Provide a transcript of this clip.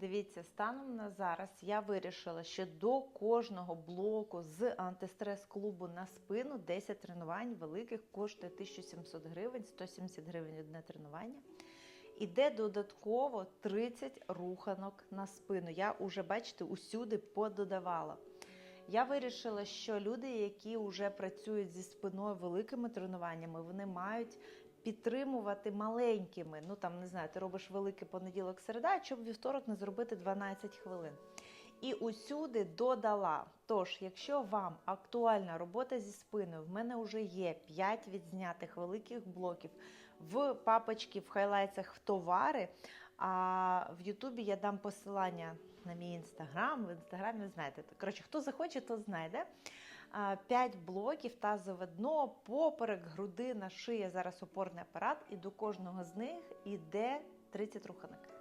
Дивіться, станом на зараз я вирішила, що до кожного блоку з антистрес-клубу на спину 10 тренувань великих коштує 1700 гривень, 170 гривень одне тренування. Іде додатково 30 руханок на спину. Я вже, бачите, усюди пододавала. Я вирішила, що люди, які вже працюють зі спиною великими тренуваннями, вони мають підтримувати маленькими. Ну там не знаю, ти робиш великий понеділок середа, щоб вівторок не зробити 12 хвилин. І усюди додала. Тож, якщо вам актуальна робота зі спиною, в мене вже є 5 відзнятих великих блоків в папочці, в хайлайтсах в товари. А в Ютубі я дам посилання на мій інстаграм. В інстаграмі ви знаєте. Коротше, хто захоче, то знайде. П'ять блоків, тазове дно, поперек, грудина, шия, зараз опорний апарат, і до кожного з них іде 30 руханок.